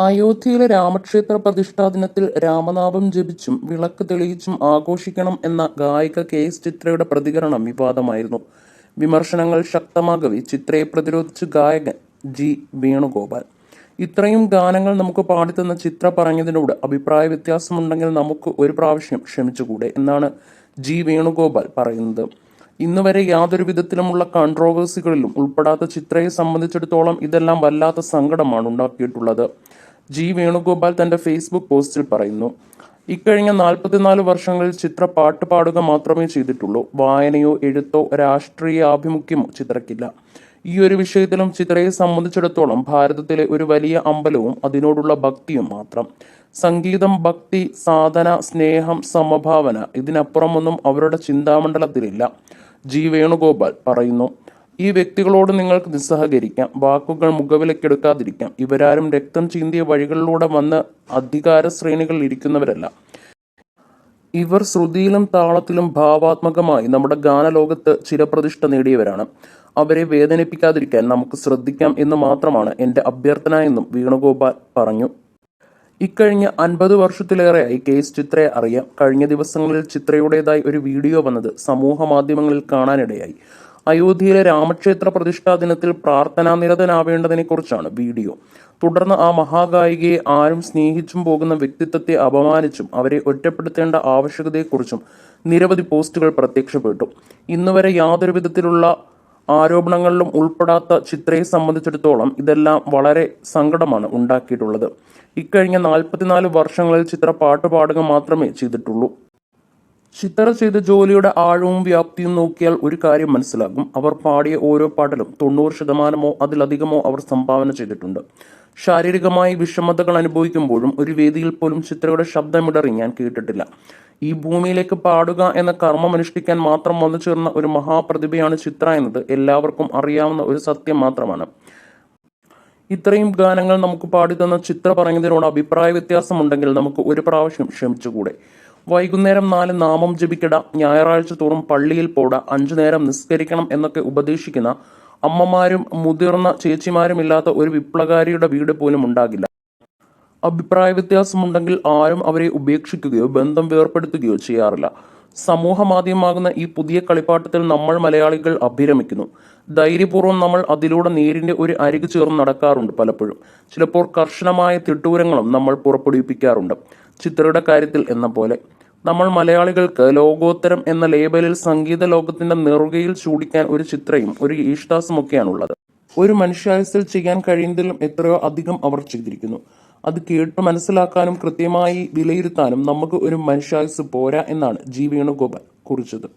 അയോധ്യയിലെ രാമക്ഷേത്ര പ്രതിഷ്ഠാ ദിനത്തിൽ രാമനാമം ജപിച്ചും വിളക്ക് തെളിയിച്ചും ആഘോഷിക്കണം എന്ന ഗായിക കെ എസ് ചിത്രയുടെ പ്രതികരണം വിവാദമായിരുന്നു. വിമർശനങ്ങൾ ശക്തമാകവെ. ചിത്രയെ പ്രതിരോധിച്ച് ഗായകൻ ജി വേണുഗോപാൽ. ഇത്രയും ഗാനങ്ങൾ നമുക്ക് പാടിത്തന്ന ചിത്ര പറഞ്ഞതിനോട് അഭിപ്രായ വ്യത്യാസമുണ്ടെങ്കിൽ നമുക്ക് ഒരു പ്രാവശ്യം ക്ഷമിച്ചുകൂടെ എന്നാണ് ജി വേണുഗോപാൽ പറയുന്നത്. ഇന്ന് വരെ യാതൊരു വിധത്തിലുമുള്ള കൺട്രോവേഴ്സികളിലും ഉൾപ്പെടാത്ത ചിത്രയെ സംബന്ധിച്ചിടത്തോളം ഇതെല്ലാം വല്ലാത്ത സങ്കടമാണ് ഉണ്ടാക്കിയിട്ടുള്ളത്. ജി വേണുഗോപാൽ തന്റെ ഫേസ്ബുക്ക് പോസ്റ്റിൽ പറയുന്നു ഇക്കഴിഞ്ഞ നാൽപ്പത്തിനാല് വർഷങ്ങളിൽ ചിത്ര പാട്ട് പാടുക മാത്രമേ ചെയ്തിട്ടുള്ളൂ. വായനയോ എഴുത്തോ രാഷ്ട്രീയ ആഭിമുഖ്യമോ ചിത്രക്കില്ല. ഈ ഒരു വിഷയത്തിലും ചിത്രയെ സംബന്ധിച്ചിടത്തോളം ഭാരതത്തിലെ ഒരു വലിയ അമ്പലവും അതിനോടുള്ള ഭക്തിയും മാത്രം. സംഗീതം ഭക്തി സാധന സ്നേഹം സമഭാവന ഇതിനപ്പുറമൊന്നും അവരുടെ ചിന്താമണ്ഡലത്തിലില്ല. ജി. വേണുഗോപാൽ പറയുന്നു ഈ വ്യക്തികളോട് നിങ്ങൾക്ക് നിസ്സഹകരിക്കാം വാക്കുകൾ മുഖവിലക്കെടുക്കാതിരിക്കാം. ഇവരാരും രക്തം ചീന്തിയ വഴികളിലൂടെ വന്ന് അധികാര ശ്രേണികളിൽ ഇരിക്കുന്നവരല്ല. ഇവർ ശ്രുതിയിലും താളത്തിലും ഭാവാത്മകമായി നമ്മുടെ ഗാനലോകത്ത് ചിരപ്രതിഷ്ഠ നേടിയവരാണ്. അവരെ വേദനിപ്പിക്കാതിരിക്കാൻ നമുക്ക് ശ്രദ്ധിക്കാം എന്ന് മാത്രമാണ് എന്റെ അഭ്യർത്ഥന എന്നും വേണുഗോപാൽ പറഞ്ഞു. ഇക്കഴിഞ്ഞ അൻപത് വർഷത്തിലേറെയായി കേസ് ചിത്രയെ അറിയാം. കഴിഞ്ഞ ദിവസങ്ങളിൽ ചിത്രയുടേതായി ഒരു വീഡിയോ വന്നത് സമൂഹ മാധ്യമങ്ങളിൽ കാണാനിടയായി. അയോധ്യയിലെ രാമക്ഷേത്ര പ്രതിഷ്ഠാ ദിനത്തിൽ പ്രാർത്ഥനാ നിരതനാവേണ്ടതിനെക്കുറിച്ചാണ് വീഡിയോ. തുടർന്ന് ആ മഹാഗായികയെ ആരും സ്നേഹിച്ചും പോകുന്ന വ്യക്തിത്വത്തെ അപമാനിച്ചും അവരെ ഒറ്റപ്പെടുത്തേണ്ട ആവശ്യകതയെക്കുറിച്ചും നിരവധി പോസ്റ്റുകൾ പ്രത്യക്ഷപ്പെട്ടു. ഇന്നുവരെ യാതൊരു വിധത്തിലുള്ള ആരോപണങ്ങളിലും ഉൾപ്പെടാത്ത ചിത്രയെ സംബന്ധിച്ചിടത്തോളം ഇതെല്ലാം വളരെ സങ്കടമാണ് ഉണ്ടാക്കിയിട്ടുള്ളത്. ഇക്കഴിഞ്ഞ നാൽപ്പത്തിനാല് വർഷങ്ങളിൽ ചിത്ര പാട്ട് പാടുക മാത്രമേ ചെയ്തിട്ടുള്ളൂ. ചിത്ര ചെയ്ത ജോലിയുടെ ആഴവും വ്യാപ്തിയും നോക്കിയാൽ ഒരു കാര്യം മനസ്സിലാകും. അവർ പാടിയ ഓരോ പാടലും തൊണ്ണൂറ് ശതമാനമോ അതിലധികമോ അവർ സംഭാവന ചെയ്തിട്ടുണ്ട്. ശാരീരികമായി വിഷമതകൾ അനുഭവിക്കുമ്പോഴും ഒരു വേദിയിൽ പോലും ചിത്രയുടെ ശബ്ദമിടറി ഞാൻ കേട്ടിട്ടില്ല. ഈ ഭൂമിയിലേക്ക് പാടുക എന്ന കർമ്മം അനുഷ്ഠിക്കാൻ മാത്രം വന്നു ചേർന്ന ഒരു മഹാപ്രതിഭയാണ് ചിത്ര എന്നത് എല്ലാവർക്കും അറിയാവുന്ന ഒരു സത്യം മാത്രമാണ്. ഇത്രയും ഗാനങ്ങൾ നമുക്ക് പാടിത്തന്ന ചിത്ര പറഞ്ഞതിനോട് അഭിപ്രായ വ്യത്യാസമുണ്ടെങ്കിൽ നമുക്ക് ഒരു പ്രാവശ്യം ക്ഷമിച്ചുകൂടെ. വൈകുന്നേരം നാല് നാമം ജപിക്കട ഞായറാഴ്ച തോറും പള്ളിയിൽ പോട അഞ്ചു നേരം നിസ്കരിക്കണം എന്നൊക്കെ ഉപദേശിക്കുന്ന അമ്മമാരും മുതിർന്ന ചേച്ചിമാരും ഇല്ലാത്ത ഒരു വിപ്ലവകാരിയുടെ വീട് പോലും ഉണ്ടാകില്ല. അഭിപ്രായ വ്യത്യാസമുണ്ടെങ്കിൽ ആരും അവരെ ഉപേക്ഷിക്കുകയോ ബന്ധം വേർപ്പെടുത്തുകയോ ചെയ്യാറില്ല. സമൂഹ മാധ്യമമാകുന്ന ഈ പുതിയ കളിപ്പാട്ടത്തിൽ നമ്മൾ മലയാളികൾ അഭിരമിക്കുന്നു. ധൈര്യപൂർവം നമ്മൾ അതിലൂടെ നേരിന്റെ ഒരു അരികു ചേർന്ന് നടക്കാറുണ്ട് പലപ്പോഴും. ചിലപ്പോൾ കർശനമായ തിട്ടൂരങ്ങളും നമ്മൾ പുറപ്പെടുവിപ്പിക്കാറുണ്ട്. ചിത്രയുടെ കാര്യത്തിൽ എന്ന പോലെ നമ്മൾ മലയാളികൾക്ക് ലോകോത്തരം എന്ന ലേബലിൽ സംഗീത ലോകത്തിന്റെ നെറുകയിൽ ചൂടിക്കാൻ ഒരു ചിത്രയും ഒരു യേശുദാസും ഒക്കെയാണുള്ളത് ഒരു മനുഷ്യായുസിൽ ചെയ്യാൻ കഴിയുന്നതിലും എത്രയോ അധികം അവർ ചെയ്തിരിക്കുന്നു. അത് കേട്ട് മനസ്സിലാക്കാനും കൃത്യമായി വിലയിരുത്താനും നമുക്ക് ഒരു മനുഷ്യായുസ് പോരാ എന്നാണ് ജി വേണുഗോപാൽ കുറിച്ചത്.